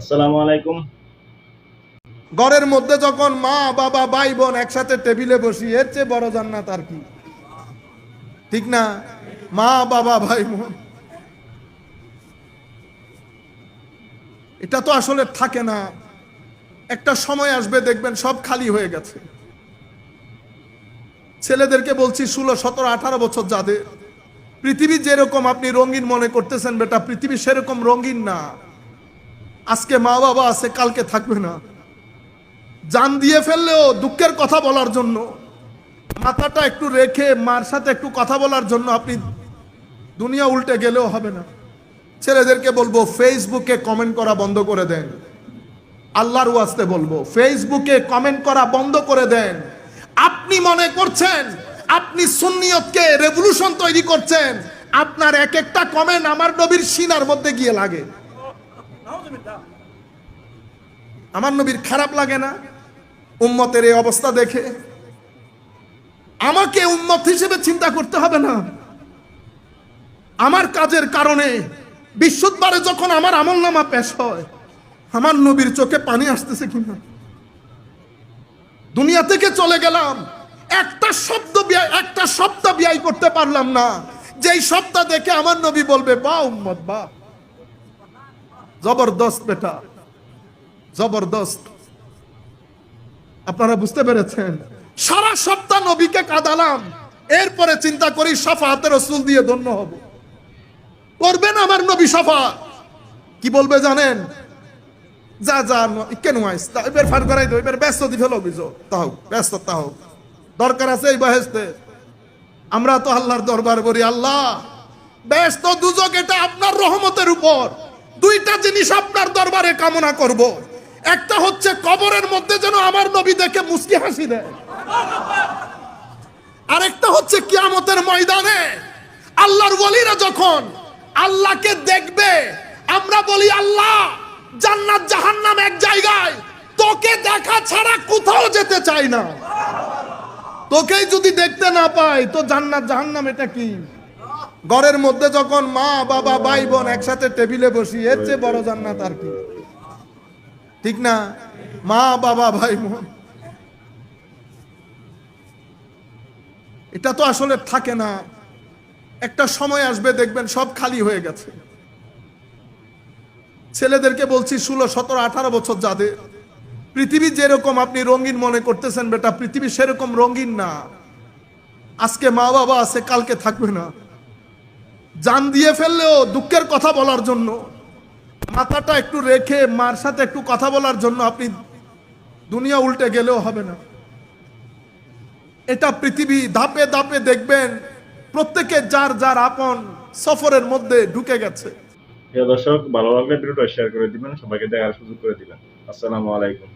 আসসালামু ঘরের মধ্যে যখন মা, বাবা, ভাই, বোন একসাথে টেবিলে বসি, এর চেয়ে বড় জান্নাত আর কি? ঠিক না? মা, বাবা, ভাই, বোন। এটা তো আসলে থাকে না। একটা সময় আসবে, দেখবেন সব খালি হয়ে গেছে। ছেলেদেরকে বলছি, ষোলো, সতেরো, আঠারো বছর যাদের, পৃথিবী যেরকম আপনি রঙিন মনে করতেছেন, বেটা, পৃথিবী সেরকম রঙিন না। আজকে মা বাবা আছে, কালকে থাকবে না। জান দিয়ে ফেললেও দুঃখের কথা বলার জন্য। মাথাটা একটু রেখে মার সাথে একটু কথা বলার জন্য আপনি দুনিয়া উল্টে গেলেও হবে না। ছেলেদেরকে বলব, ফেসবুকে কমেন্ট করা বন্ধ করে দেন। আল্লাহর ওয়াস্তে বলব, ফেসবুকে কমেন্ট করা বন্ধ করে দেন। আপনি মনে করছেন, আপনি সুন্নিয়তকে রেভলিউশন তৈরি করছেন। আপনার এক একটা কমেন্ট আমার নবীর সিনার মধ্যে গিয়ে লাগে। আমার নবীর খারাপ লাগে না? উম্মতের এই অবস্থা দেখে? আমাকে উম্মত হিসেবে চিন্তা করতে হবে না। আমার কাজের কারণে বিশুদ্ধবারে যখন আমার আমল নামা পেশ হয়, আমার নবীর চোখে পানি আসতেছে কিনা? দুনিয়া থেকে চলে গেলাম, একটা শব্দ একটা শব্দ ব্যয় করতে পারলাম না। যেই শব্দ দেখে আমার নবী বলবে বা উম্মত বা জবরদস্ত বেটা, জবরদস্ত। আপনারা বুঝতে পেরেছেন? সারা সপ্তাহ নবীকে কাঁদালাম, এরপরে চিন্তা করি সাফাতে রসুল দিয়ে ধন্য হব। করবেন আমার নবী সাফা কি বলবে জানেন? যা যা কেন আইস? এবার ফার করাই দো এবার ব্যস্ত দি ফেলো বুঝো তাও ব্যস্ত তাও দরকার আছে এই বহেস্তে আমরা তো আল্লাহর দরবার করি, আল্লাহ। ব্যস্ত দুজক এটা আপনার রহমতের উপর। দুইটা জিনিস আপনার দরবারে কামনা করব। একটা হচ্ছে কবরের মধ্যে যেন আমার নবী দেখে মুস্কি হাসি দেয়। আরেকটা হচ্ছে কিয়ামতের ময়দানে আল্লাহর ওয়ালিরা যখন আল্লাহকে দেখবে, আমরা বলি, আল্লাহ, জান্নাত জাহান্নাম এক জায়গায়। তোকে দেখা ছাড়া কোথাও যেতে চাই না। তোকেই যদি দেখতে না পাই, তো জান্নাত জাহান্নাম এটা কি? ঘরের মধ্যে যখন মা, বাবা, ভাই, বোন একসাথে টেবিলে বসি, এর চেয়ে বড় জান্নাত আর কি? ঠিক না? মা, বাবা, ভাই, বোন। এটা তো আসলে থাকে না। একটা সময় আসবে, দেখবেন সব খালি হয়ে গেছে। ছেলেদেরকে বলছি, ষোলো, সতেরো, আঠারো বছর যাদের, পৃথিবী যেরকম আপনি রঙিন মনে করতেছেন, বেটা, পৃথিবী সেরকম রঙিন না। আজকে মা, বাবা আছে, কালকে থাকবে না। জান দিয়ে ফেললেও দুঃখের কথা বলার জন্য। মাথাটা একটু রেখে, মার সাথে একটু কথা বলার জন্য আপনি দুনিয়া উল্টে গেলেও হবে না। এটা পৃথিবী ধাপে ধাপে দেখবেন, প্রত্যেকে যার যার আপন সফরের মধ্যে ঢুকে গেছে। দর্শক, ভালো লাগলে ভিডিওটা শেয়ার করে দিবেন, সবাইকে দেখার সুযোগ করে দিবেন। আসসালামু আলাইকুম।